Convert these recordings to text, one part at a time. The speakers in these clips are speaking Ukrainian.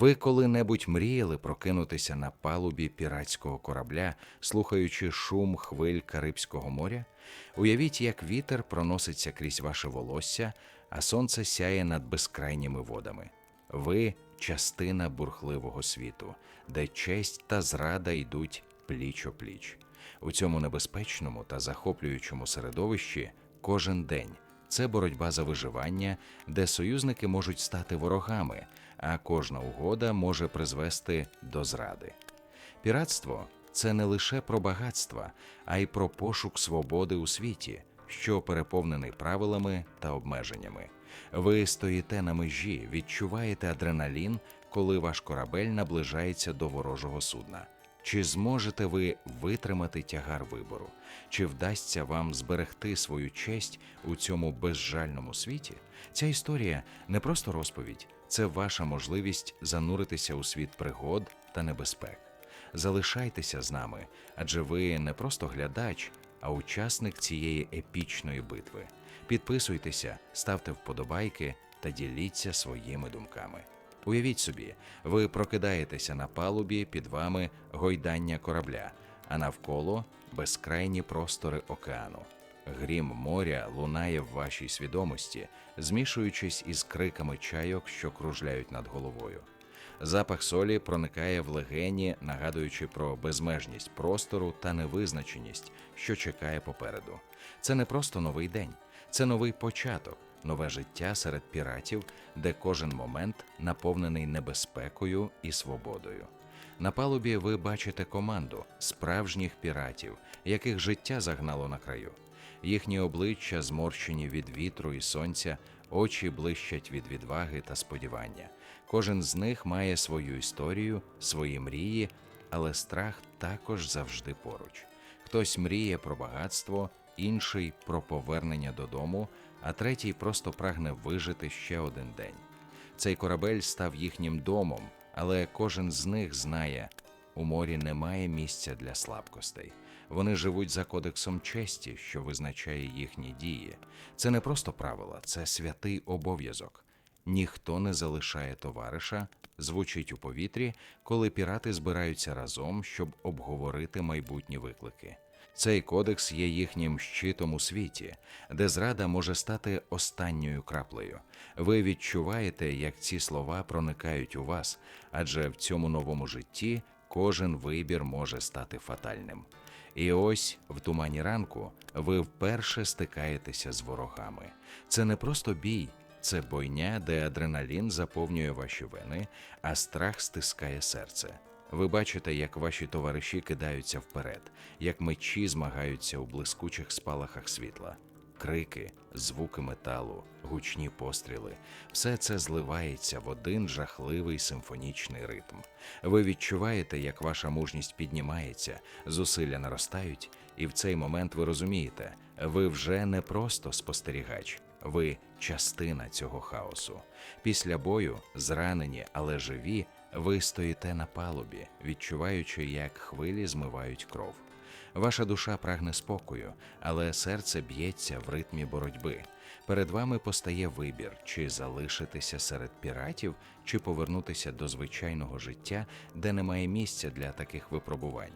Ви коли-небудь мріяли прокинутися на палубі піратського корабля, слухаючи шум хвиль Карибського моря? Уявіть, як вітер проноситься крізь ваше волосся, а сонце сяє над безкрайніми водами. Ви частина бурхливого світу, де честь та зрада йдуть пліч о пліч. У цьому небезпечному та захоплюючому середовищі кожен день це боротьба за виживання, де союзники можуть стати ворогами, а кожна угода може призвести до зради. Піратство це не лише про багатства, а й про пошук свободи у світі, що переповнений правилами та обмеженнями. Ви стоїте на межі, відчуваєте адреналін, коли ваш корабель наближається до ворожого судна. Чи зможете ви витримати тягар вибору? Чи вдасться вам зберегти свою честь у цьому безжальному світі? Ця історія не просто розповідь, це ваша можливість зануритися у світ пригод та небезпек. Залишайтеся з нами, адже ви не просто глядач, а учасник цієї епічної битви. Підписуйтеся, ставте вподобайки та діліться своїми думками. Уявіть собі, ви прокидаєтеся на палубі під вами гойдання корабля, а навколо безкрайні простори океану. Грім моря лунає в вашій свідомості, змішуючись із криками чайок, що кружляють над головою. Запах солі проникає в легені, нагадуючи про безмежність простору та невизначеність, що чекає попереду. Це не просто новий день, це новий початок, нове життя серед піратів, де кожен момент наповнений небезпекою і свободою. На палубі ви бачите команду справжніх піратів, яких життя загнало на краю. Їхні обличчя зморщені від вітру і сонця, очі блищать від відваги та сподівання. Кожен з них має свою історію, свої мрії, але страх також завжди поруч. Хтось мріє про багатство, інший про повернення додому, а третій просто прагне вижити ще один день. Цей корабель став їхнім домом, але кожен з них знає, у морі немає місця для слабкостей. Вони живуть за кодексом честі, що визначає їхні дії. Це не просто правила, це святий обов'язок. Ніхто не залишає товариша, звучить у повітрі, коли пірати збираються разом, щоб обговорити майбутні виклики. Цей кодекс є їхнім щитом у світі, де зрада може стати останньою краплею. Ви відчуваєте, як ці слова проникають у вас, адже в цьому новому житті кожен вибір може стати фатальним. І ось в тумані ранку ви вперше стикаєтеся з ворогами. Це не просто бій, це бойня, де адреналін заповнює ваші вени, а страх стискає серце. Ви бачите, як ваші товариші кидаються вперед, як мечі змагаються у блискучих спалахах світла. Крики, звуки металу, гучні постріли все це зливається в один жахливий симфонічний ритм. Ви відчуваєте, як ваша мужність піднімається, зусилля наростають, і в цей момент ви розумієте, ви вже не просто спостерігач, ви частина цього хаосу. Після бою, зранені, але живі, ви стоїте на палубі, відчуваючи, як хвилі змивають кров. Ваша душа прагне спокою, але серце б'ється в ритмі боротьби. Перед вами постає вибір, чи залишитися серед піратів, чи повернутися до звичайного життя, де немає місця для таких випробувань.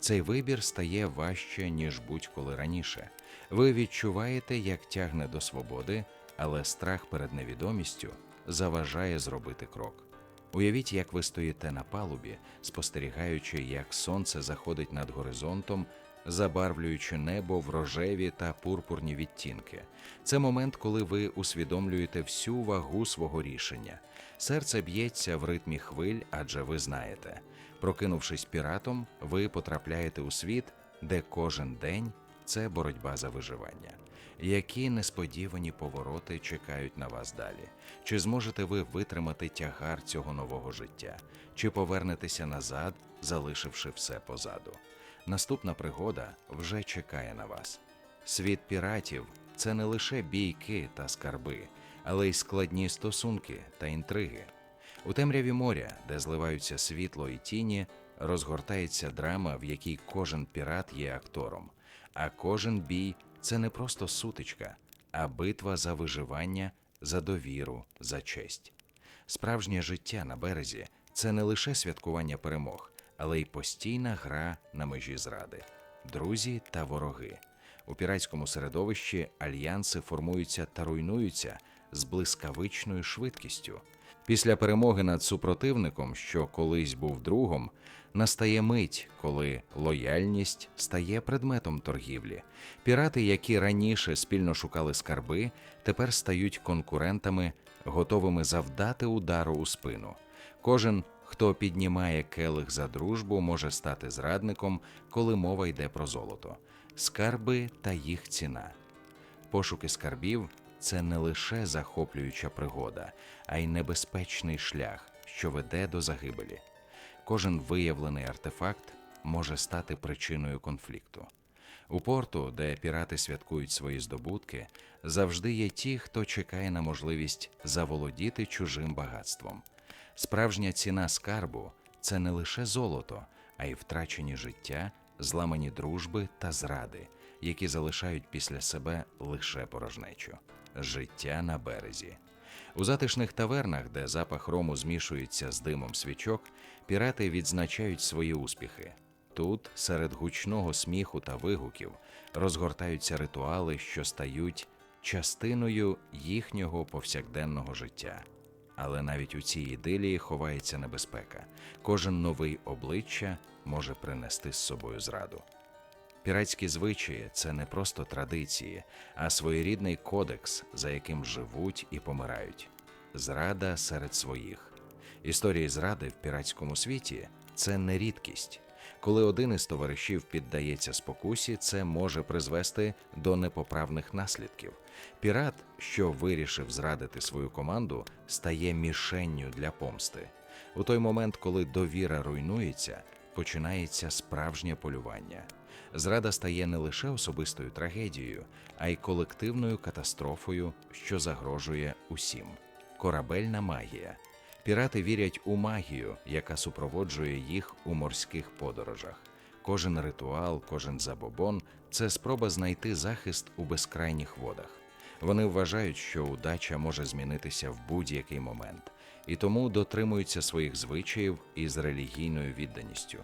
Цей вибір стає важче, ніж будь-коли раніше. Ви відчуваєте, як тягне до свободи, але страх перед невідомістю заважає зробити крок. Уявіть, як ви стоїте на палубі, спостерігаючи, як сонце заходить над горизонтом, забарвлюючи небо в рожеві та пурпурні відтінки. Це момент, коли ви усвідомлюєте всю вагу свого рішення. Серце б'ється в ритмі хвиль, адже ви знаєте. Прокинувшись піратом, ви потрапляєте у світ, де кожен день це боротьба за виживання. Які несподівані повороти чекають на вас далі? Чи зможете ви витримати тягар цього нового життя? Чи повернетеся назад, залишивши все позаду? Наступна пригода вже чекає на вас. Світ піратів це не лише бійки та скарби, але й складні стосунки та інтриги. У темряві моря, де зливаються світло і тіні, розгортається драма, в якій кожен пірат є актором, а кожен бій це не просто сутичка, а битва за виживання, за довіру, за честь. Справжнє життя на березі це не лише святкування перемог, але й постійна гра на межі зради, друзі та вороги. У піратському середовищі альянси формуються та руйнуються з блискавичною швидкістю. Після перемоги над супротивником, що колись був другом, настає мить, коли лояльність стає предметом торгівлі. Пірати, які раніше спільно шукали скарби, тепер стають конкурентами, готовими завдати удару у спину. Кожен, хто піднімає келих за дружбу, може стати зрадником, коли мова йде про золото, скарби та їх ціна. Пошуки скарбів це не лише захоплююча пригода, а й небезпечний шлях, що веде до загибелі. Кожен виявлений артефакт може стати причиною конфлікту. У порту, де пірати святкують свої здобутки, завжди є ті, хто чекає на можливість заволодіти чужим багатством. Справжня ціна скарбу це не лише золото, а й втрачені життя, зламані дружби та зради, які залишають після себе лише порожнечу. Життя на березі. У затишних тавернах, де запах рому змішується з димом свічок, пірати відзначають свої успіхи. Тут, серед гучного сміху та вигуків, розгортаються ритуали, що стають частиною їхнього повсякденного життя. Але навіть у цій ідилії ховається небезпека. Кожен новий обличчя може принести з собою зраду. Піратські звичаї це не просто традиції, а своєрідний кодекс, за яким живуть і помирають. Зрада серед своїх. Історії зради в піратському світі це не рідкість. Коли один із товаришів піддається спокусі, це може призвести до непоправних наслідків. Пірат, що вирішив зрадити свою команду, стає мішенню для помсти. У той момент, коли довіра руйнується, починається справжнє полювання. Зрада стає не лише особистою трагедією, а й колективною катастрофою, що загрожує усім. Корабельна магія. Пірати вірять у магію, яка супроводжує їх у морських подорожах. Кожен ритуал, кожен забобон це спроба знайти захист у безкрайніх водах. Вони вважають, що удача може змінитися в будь-який момент, і тому дотримуються своїх звичаїв із релігійною відданістю.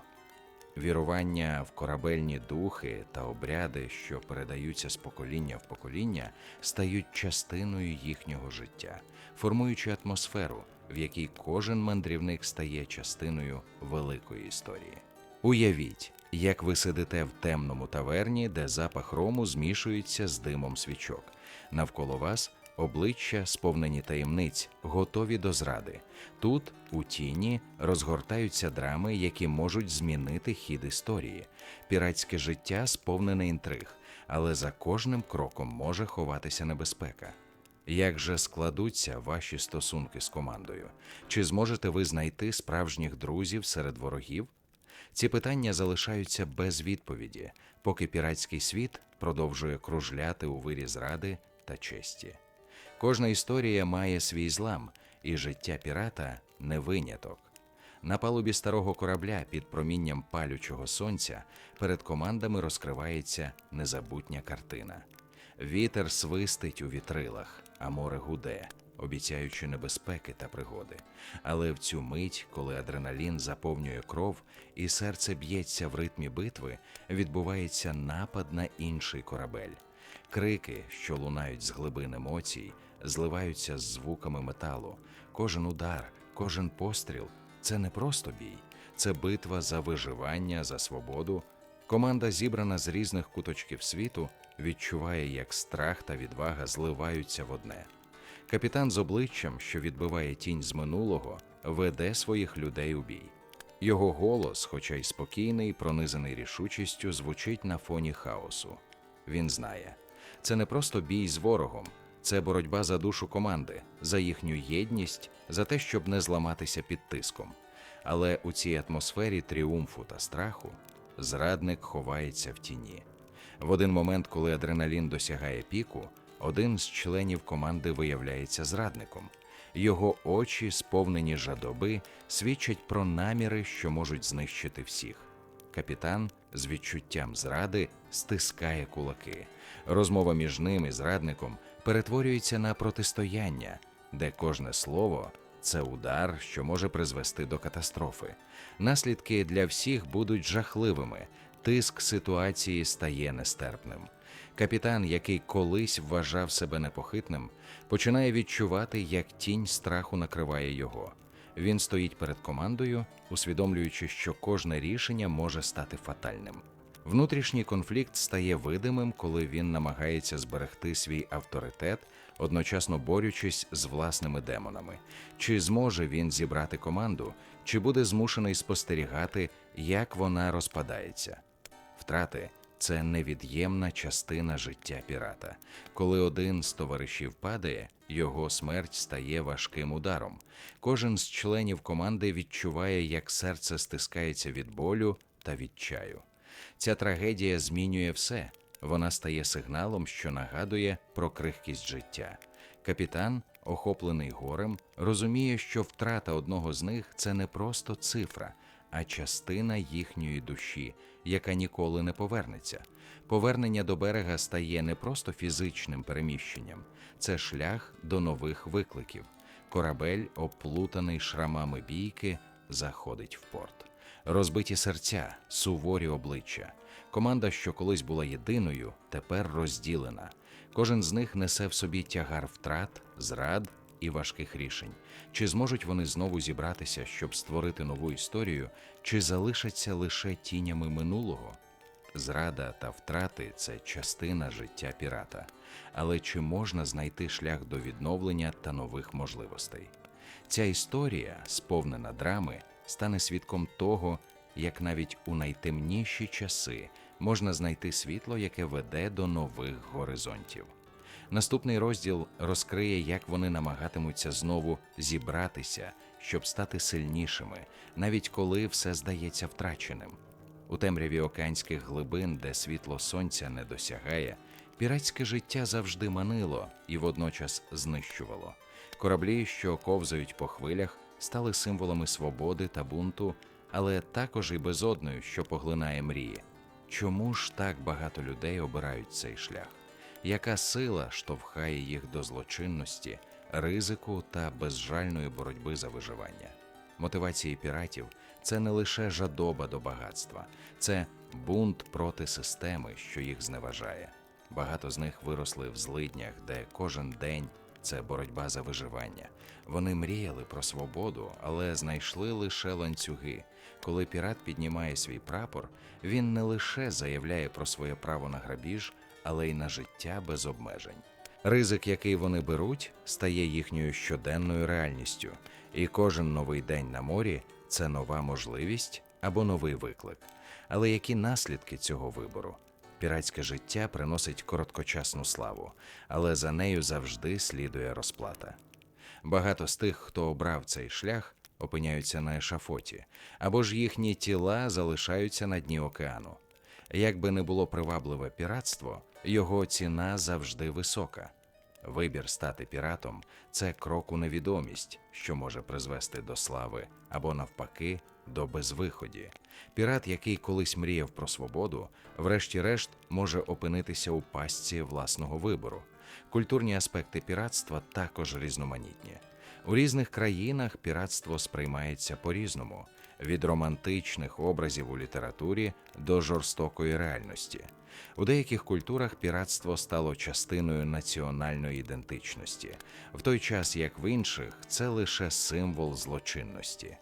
Вірування в корабельні духи та обряди, що передаються з покоління в покоління, стають частиною їхнього життя, формуючи атмосферу, в якій кожен мандрівник стає частиною великої історії. Уявіть, як ви сидите в темному таверні, де запах рому змішується з димом свічок. Навколо вас обличчя сповнені таємниць, готові до зради. Тут, у тіні, розгортаються драми, які можуть змінити хід історії. Піратське життя сповнене інтриг, але за кожним кроком може ховатися небезпека. Як же складуться ваші стосунки з командою? Чи зможете ви знайти справжніх друзів серед ворогів? Ці питання залишаються без відповіді, поки піратський світ продовжує кружляти у вирі зради та честі. Кожна історія має свій злам, і життя пірата не виняток. На палубі старого корабля під промінням палючого сонця перед командами розкривається незабутня картина. Вітер свистить у вітрилах, а море гуде, обіцяючи небезпеки та пригоди. Але в цю мить, коли адреналін заповнює кров і серце б'ється в ритмі битви, відбувається напад на інший корабель. Крики, що лунають з глибин емоцій, зливаються з звуками металу. Кожен удар, кожен постріл це не просто бій, це битва за виживання, за свободу. Команда, зібрана з різних куточків світу, відчуває, як страх та відвага зливаються в одне. Капітан з обличчям, що відбиває тінь з минулого, веде своїх людей у бій. Його голос, хоча й спокійний, пронизаний рішучістю, звучить на фоні хаосу. Він знає, це не просто бій з ворогом, це боротьба за душу команди, за їхню єдність, за те, щоб не зламатися під тиском. Але у цій атмосфері тріумфу та страху зрадник ховається в тіні. В один момент, коли адреналін досягає піку, один з членів команди виявляється зрадником. Його очі, сповнені жадоби, свідчать про наміри, що можуть знищити всіх. Капітан з відчуттям зради стискає кулаки. Розмова між ним і зрадником перетворюється на протистояння, де кожне слово Це удар, що може призвести до катастрофи. Наслідки для всіх будуть жахливими. Тиск ситуації стає нестерпним. Капітан, який колись вважав себе непохитним, починає відчувати, як тінь страху накриває його. Він стоїть перед командою, усвідомлюючи, що кожне рішення може стати фатальним. Внутрішній конфлікт стає видимим, коли він намагається зберегти свій авторитет, одночасно борючись з власними демонами. Чи зможе він зібрати команду, чи буде змушений спостерігати, як вона розпадається? Втрати це невід'ємна частина життя пірата. Коли один з товаришів падає, його смерть стає важким ударом. Кожен з членів команди відчуває, як серце стискається від болю та відчаю. Ця трагедія змінює все. Вона стає сигналом, що нагадує про крихкість життя. Капітан, охоплений горем, розуміє, що втрата одного з них це не просто цифра, а частина їхньої душі, яка ніколи не повернеться. Повернення до берега стає не просто фізичним переміщенням, це шлях до нових викликів. Корабель, оплутаний шрамами бійки, заходить в порт. Розбиті серця, суворі обличчя. Команда, що колись була єдиною, тепер розділена. Кожен з них несе в собі тягар втрат, зрад і важких рішень. Чи зможуть вони знову зібратися, щоб створити нову історію, чи залишаться лише тінями минулого? Зрада та втрати це частина життя пірата. Але чи можна знайти шлях до відновлення та нових можливостей? Ця історія, сповнена драми, стане свідком того, як навіть у найтемніші часи можна знайти світло, яке веде до нових горизонтів. Наступний розділ розкриє, як вони намагатимуться знову зібратися, щоб стати сильнішими, навіть коли все здається втраченим. У темряві океанських глибин, де світло сонця не досягає, піратське життя завжди манило і водночас знищувало. Кораблі, що ковзають по хвилях, стали символами свободи та бунту, але також і безодною, що поглинає мрії. Чому ж так багато людей обирають цей шлях? Яка сила штовхає їх до злочинності, ризику та безжальної боротьби за виживання? Мотивації піратів це не лише жадоба до багатства, це бунт проти системи, що їх зневажає. Багато з них виросли в злиднях, де кожен день це боротьба за виживання. Вони мріяли про свободу, але знайшли лише ланцюги. Коли пірат піднімає свій прапор, він не лише заявляє про своє право на грабіж, але й на життя без обмежень. Ризик, який вони беруть, стає їхньою щоденною реальністю, і кожен новий день на морі це нова можливість або новий виклик. Але які наслідки цього вибору? Піратське життя приносить короткочасну славу, але за нею завжди слідує розплата. Багато з тих, хто обрав цей шлях, опиняються на ешафоті, або ж їхні тіла залишаються на дні океану. Як би не було привабливе піратство, його ціна завжди висока. Вибір стати піратом це крок у невідомість, що може призвести до слави або навпаки до безвиході. Пірат, який колись мріяв про свободу, врешті-решт може опинитися у пастці власного вибору. Культурні аспекти піратства також різноманітні. У різних країнах піратство сприймається по-різному від романтичних образів у літературі до жорстокої реальності. У деяких культурах піратство стало частиною національної ідентичності, в той час як в інших це лише символ злочинності.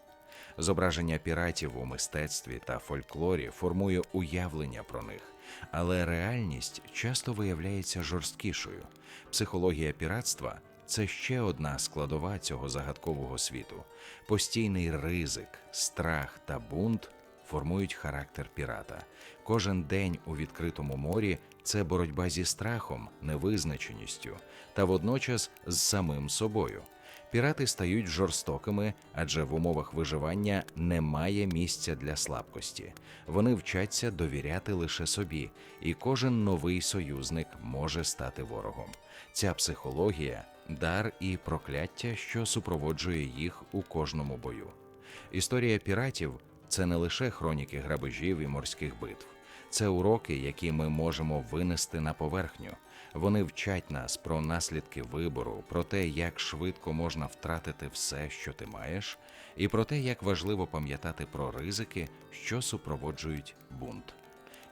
Зображення піратів у мистецтві та фольклорі формує уявлення про них, але реальність часто виявляється жорсткішою. Психологія піратства це ще одна складова цього загадкового світу. Постійний ризик, страх та бунт формують характер пірата. Кожен день у відкритому морі це боротьба зі страхом, невизначеністю та водночас з самим собою. Пірати стають жорстокими, адже в умовах виживання немає місця для слабкості. Вони вчаться довіряти лише собі, і кожен новий союзник може стати ворогом. Ця психологія дар і прокляття, що супроводжує їх у кожному бою. Історія піратів це не лише хроніки грабежів і морських битв, Це уроки, які ми можемо винести на поверхню. Вони вчать нас про наслідки вибору, про те, як швидко можна втратити все, що ти маєш, і про те, як важливо пам'ятати про ризики, що супроводжують бунт.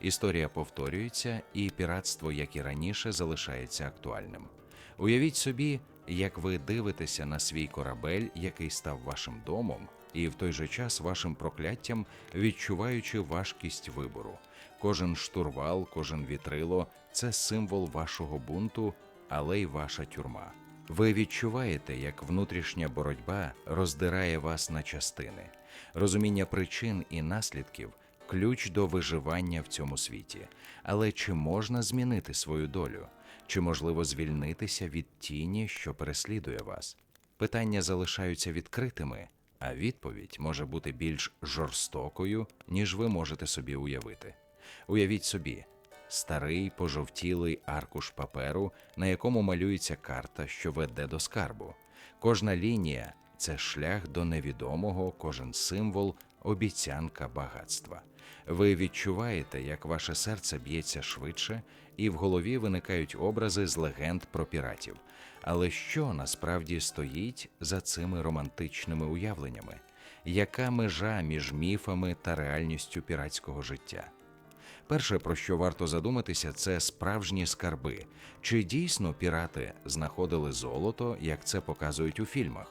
Історія повторюється, і піратство, як і раніше, залишається актуальним. Уявіть собі, як ви дивитеся на свій корабель, який став вашим домом, і в той же час вашим прокляттям, відчуваючи важкість вибору. Кожен штурвал, кожен вітрило це символ вашого бунту, але й ваша тюрма. Ви відчуваєте, як внутрішня боротьба роздирає вас на частини. Розуміння причин і наслідків ключ до виживання в цьому світі. Але чи можна змінити свою долю? Чи можливо звільнитися від тіні, що переслідує вас? Питання залишаються відкритими, а відповідь може бути більш жорстокою, ніж ви можете собі уявити. Уявіть собі, старий пожовтілий аркуш паперу, на якому малюється карта, що веде до скарбу. Кожна лінія це шлях до невідомого, кожен символ, обіцянка багатства. Ви відчуваєте, як ваше серце б'ється швидше, і в голові виникають образи з легенд про піратів. Але що насправді стоїть за цими романтичними уявленнями? Яка межа між міфами та реальністю піратського життя? Перше, про що варто задуматися, це справжні скарби. Чи дійсно пірати знаходили золото, як це показують у фільмах?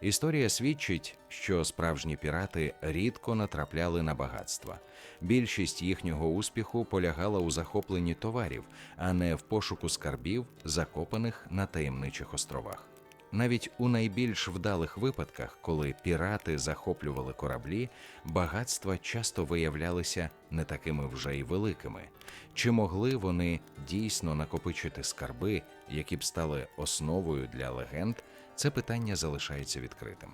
Історія свідчить, що справжні пірати рідко натрапляли на багатства. Більшість їхнього успіху полягала у захопленні товарів, а не в пошуку скарбів, закопаних на таємничих островах. Навіть у найбільш вдалих випадках, коли пірати захоплювали кораблі, багатства часто виявлялися не такими вже й великими. Чи могли вони дійсно накопичити скарби, які б стали основою для легенд? Це питання залишається відкритим.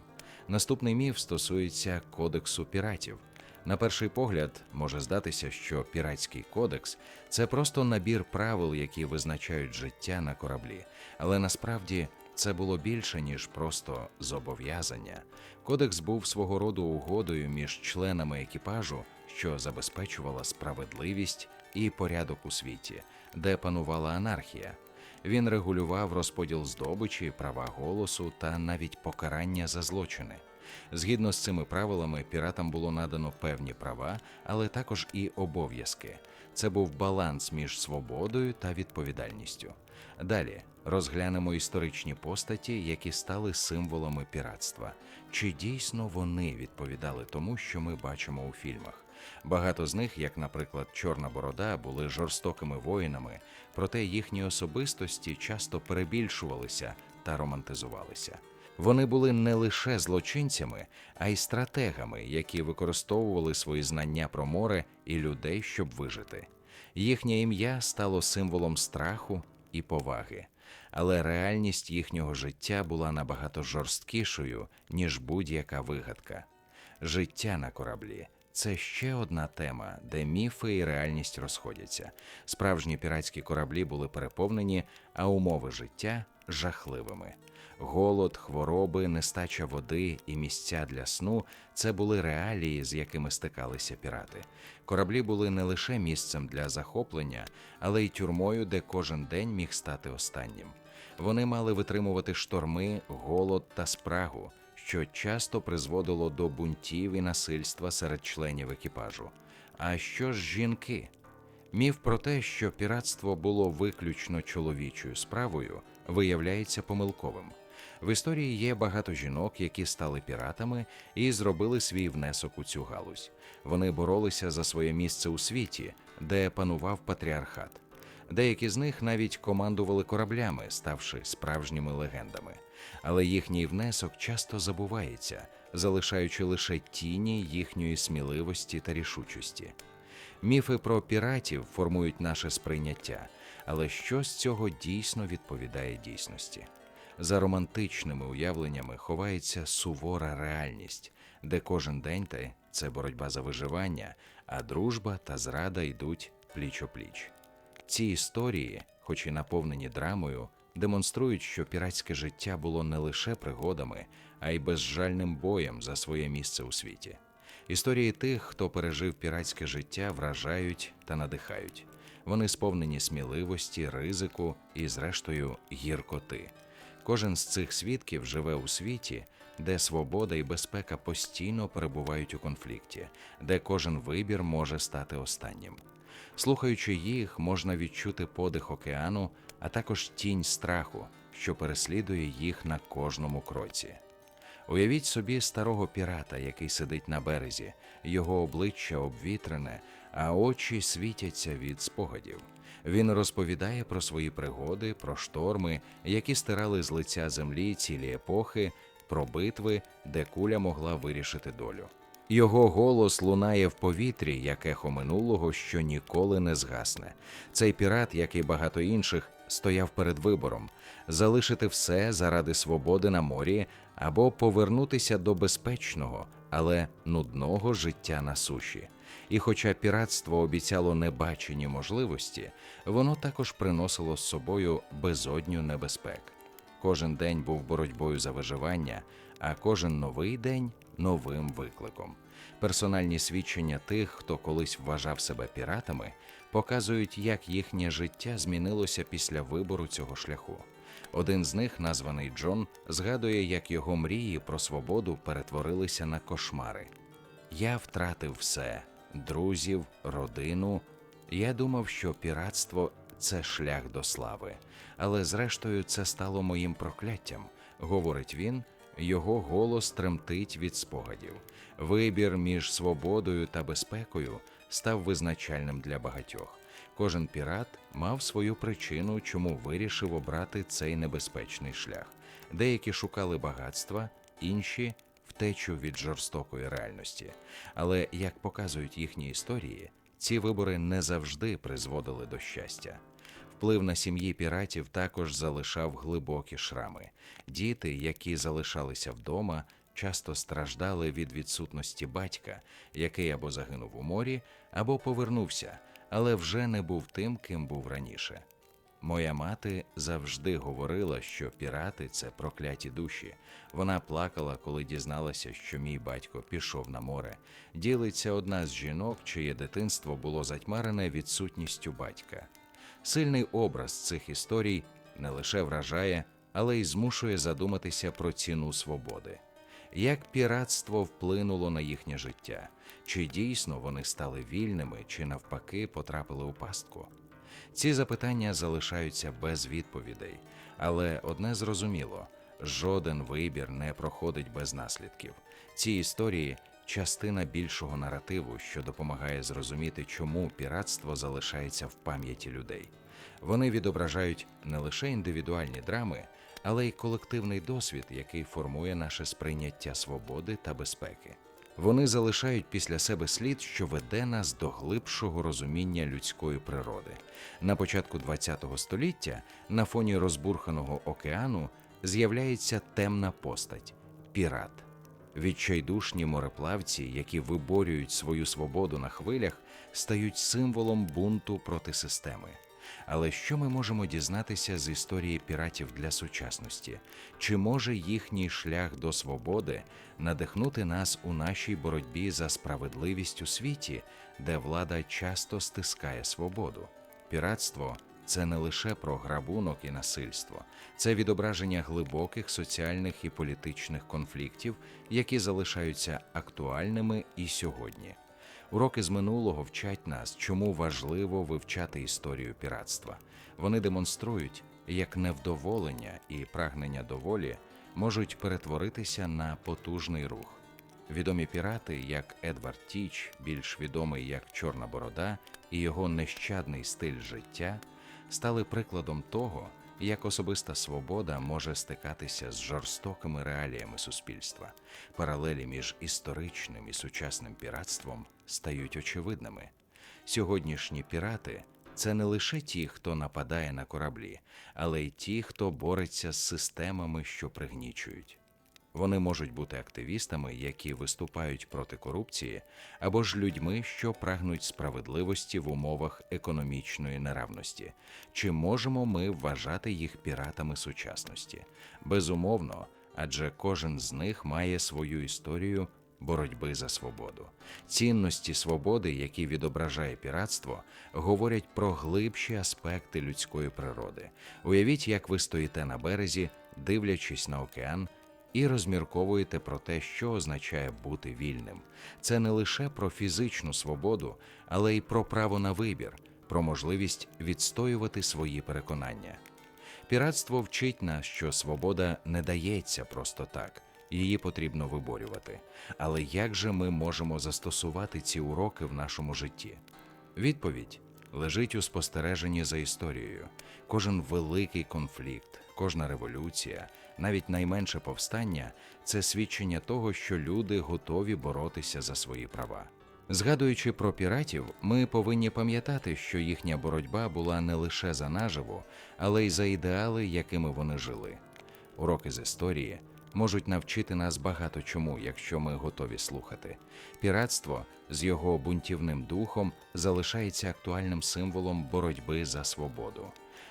Наступний міф стосується кодексу піратів. На перший погляд може здатися, що піратський кодекс це просто набір правил, які визначають життя на кораблі, але насправді це було більше ніж просто зобов'язання. Кодекс був свого роду угодою між членами екіпажу, що забезпечувала справедливість і порядок у світі, де панувала анархія. Він регулював розподіл здобичі, права голосу та навіть покарання за злочини. Згідно з цими правилами, піратам було надано певні права, але також і обов'язки. Це був баланс між свободою та відповідальністю. Далі розглянемо історичні постаті, які стали символами піратства. Чи дійсно вони відповідали тому, що ми бачимо у фільмах? Багато з них, як, наприклад, Чорна Борода, були жорстокими воїнами, проте їхні особистості часто перебільшувалися та романтизувалися. Вони були не лише злочинцями, а й стратегами, які використовували свої знання про море і людей, щоб вижити. Їхнє ім'я стало символом страху і поваги, але реальність їхнього життя була набагато жорсткішою, ніж будь-яка вигадка. Життя на кораблі це ще одна тема, де міфи і реальність розходяться. Справжні піратські кораблі були переповнені, а умови життя жахливими. Голод, хвороби, нестача води і місця для сну це були реалії, з якими стикалися пірати. Кораблі були не лише місцем для захоплення, але й тюрмою, де кожен день міг стати останнім. Вони мали витримувати шторми, голод та спрагу, що часто призводило до бунтів і насильства серед членів екіпажу. А що ж жінки? Міф про те, що піратство було виключно чоловічою справою, виявляється помилковим. В історії є багато жінок, які стали піратами і зробили свій внесок у цю галузь. Вони боролися за своє місце у світі, де панував патріархат. Деякі з них навіть командували кораблями, ставши справжніми легендами. Але їхній внесок часто забувається, залишаючи лише тіні їхньої сміливості та рішучості. Міфи про піратів формують наше сприйняття, але що з цього дійсно відповідає дійсності? За романтичними уявленнями ховається сувора реальність, де кожен день та це боротьба за виживання, а дружба та зрада йдуть пліч опліч. Ці історії, хоч і наповнені драмою, демонструють, що піратське життя було не лише пригодами, а й безжальним боєм за своє місце у світі. Історії тих, хто пережив піратське життя, вражають та надихають. Вони сповнені сміливості, ризику і, зрештою, гіркоти. Кожен з цих свідків живе у світі, де свобода і безпека постійно перебувають у конфлікті, де кожен вибір може стати останнім. Слухаючи їх, можна відчути подих океану, а також тінь страху, що переслідує їх на кожному кроці. Уявіть собі старого пірата, який сидить на березі, його обличчя обвітрене, а очі світяться від спогадів. Він розповідає про свої пригоди, про шторми, які стирали з лиця землі цілі епохи, про битви, де куля могла вирішити долю. Його голос лунає в повітрі, як ехо минулого, що ніколи не згасне. Цей пірат, як і багато інших, стояв перед вибором залишити все заради свободи на морі або повернутися до безпечного, але нудного життя на суші. І хоча піратство обіцяло небачені можливості, воно також приносило з собою безодню небезпек. Кожен день був боротьбою за виживання, а кожен новий день новим викликом. Персональні свідчення тих, хто колись вважав себе піратами, показують, як їхнє життя змінилося після вибору цього шляху. Один з них, названий Джон, згадує, як його мрії про свободу перетворилися на кошмари. Я втратив все друзів, родину. Я думав, що піратство це шлях до слави, але зрештою це стало моїм прокляттям, говорить він. Його голос тремтить від спогадів. Вибір між свободою та безпекою став визначальним для багатьох. Кожен пірат мав свою причину, чому вирішив обрати цей небезпечний шлях. Деякі шукали багатства, інші втечу від жорстокої реальності. Але як показують їхні історії, ці вибори не завжди призводили до щастя. Вплив на сім'ї піратів також залишав глибокі шрами. Діти, які залишалися вдома, часто страждали від відсутності батька, який або загинув у морі, або повернувся, але вже не був тим, ким був раніше. Моя мати завжди говорила, що пірати це прокляті душі. Вона плакала, коли дізналася, що мій батько пішов на море. Ділиться одна з жінок, чиє дитинство було затьмарене відсутністю батька. Сильний образ цих історій не лише вражає, але й змушує задуматися про ціну свободи. Як піратство вплинуло на їхнє життя? Чи дійсно вони стали вільними, чи навпаки потрапили у пастку? Ці запитання залишаються без відповідей, але одне зрозуміло: жоден вибір не проходить без наслідків. Ці історії частина більшого наративу, що допомагає зрозуміти, чому піратство залишається в пам'яті людей. Вони відображають не лише індивідуальні драми, але й колективний досвід, який формує наше сприйняття свободи та безпеки. Вони залишають після себе слід, що веде нас до глибшого розуміння людської природи. На початку ХХ століття на фоні розбурханого океану з'являється темна постать пірат. Відчайдушні мореплавці, які виборюють свою свободу на хвилях, стають символом бунту проти системи. Але що ми можемо дізнатися з історії піратів для сучасності? Чи може їхній шлях до свободи надихнути нас у нашій боротьбі за справедливість у світі, де влада часто стискає свободу? Піратство це не лише про грабунок і насильство, це відображення глибоких соціальних і політичних конфліктів, які залишаються актуальними і сьогодні. Уроки з минулого вчать нас, чому важливо вивчати історію піратства. Вони демонструють, як невдоволення і прагнення до волі можуть перетворитися на потужний рух. Відомі пірати, як Едвард Тіч, більш відомий як Чорна Борода, і його нещадний стиль життя, стали прикладом того, як особиста свобода може стикатися з жорстокими реаліями суспільства. Паралелі між історичним і сучасним піратством стають очевидними. Сьогоднішні пірати це не лише ті, хто нападає на кораблі, але й ті, хто бореться з системами, що пригнічують. Вони можуть бути активістами, які виступають проти корупції, або ж людьми, що прагнуть справедливості в умовах економічної неравності. Чи можемо ми вважати їх піратами сучасності? Безумовно, адже кожен з них має свою історію боротьби за свободу. Цінності свободи, які відображає піратство, говорять про глибші аспекти людської природи. Уявіть, як ви стоїте на березі, дивлячись на океан, і розмірковуєте про те, що означає бути вільним. Це не лише про фізичну свободу, але й про право на вибір, про можливість відстоювати свої переконання. Піратство вчить нас, що свобода не дається просто так, її потрібно виборювати. Але як же ми можемо застосувати ці уроки в нашому житті? Відповідь лежить у спостереженні за історією. Кожен великий конфлікт, кожна революція, навіть найменше повстання це свідчення того, що люди готові боротися за свої права. Згадуючи про піратів, ми повинні пам'ятати, що їхня боротьба була не лише за наживу, але й за ідеали, якими вони жили. Уроки з історії можуть навчити нас багато чому, якщо ми готові слухати. Піратство з його бунтівним духом залишається актуальним символом боротьби за свободу.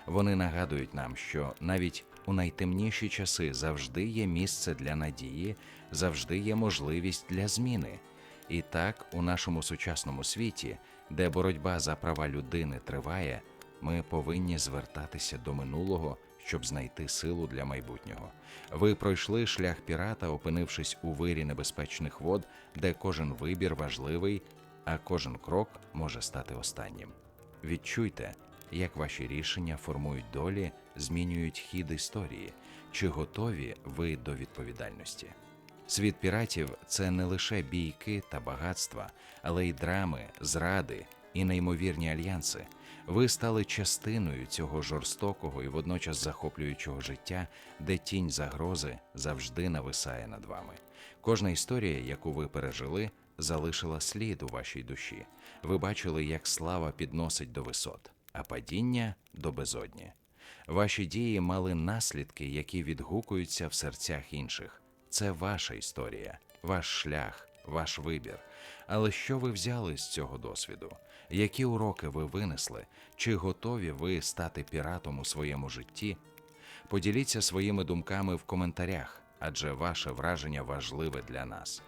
Вони нагадують нам, що навіть у найтемніші часи завжди є місце для надії, завжди є можливість для зміни. І так, у нашому сучасному світі, де боротьба за права людини триває, ми повинні звертатися до минулого, щоб знайти силу для майбутнього. Ви пройшли шлях пірата, опинившись у вирі небезпечних вод, де кожен вибір важливий, а кожен крок може стати останнім. Відчуйте, як ваші рішення формують долі, змінюють хід історії, чи готові ви до відповідальності. Світ піратів це не лише бійки та багатства, але й драми, зради і неймовірні альянси. Ви стали частиною цього жорстокого і водночас захоплюючого життя, де тінь загрози завжди нависає над вами. Кожна історія, яку ви пережили, залишила слід у вашій душі. Ви бачили, як слава підносить до висот, а падіння до безодні. Ваші дії мали наслідки, які відгукуються в серцях інших. Це ваша історія, ваш шлях, ваш вибір. Але що ви взяли з цього досвіду? Які уроки ви винесли? Чи готові ви стати піратом у своєму житті? Поділіться своїми думками в коментарях, адже ваше враження важливе для нас.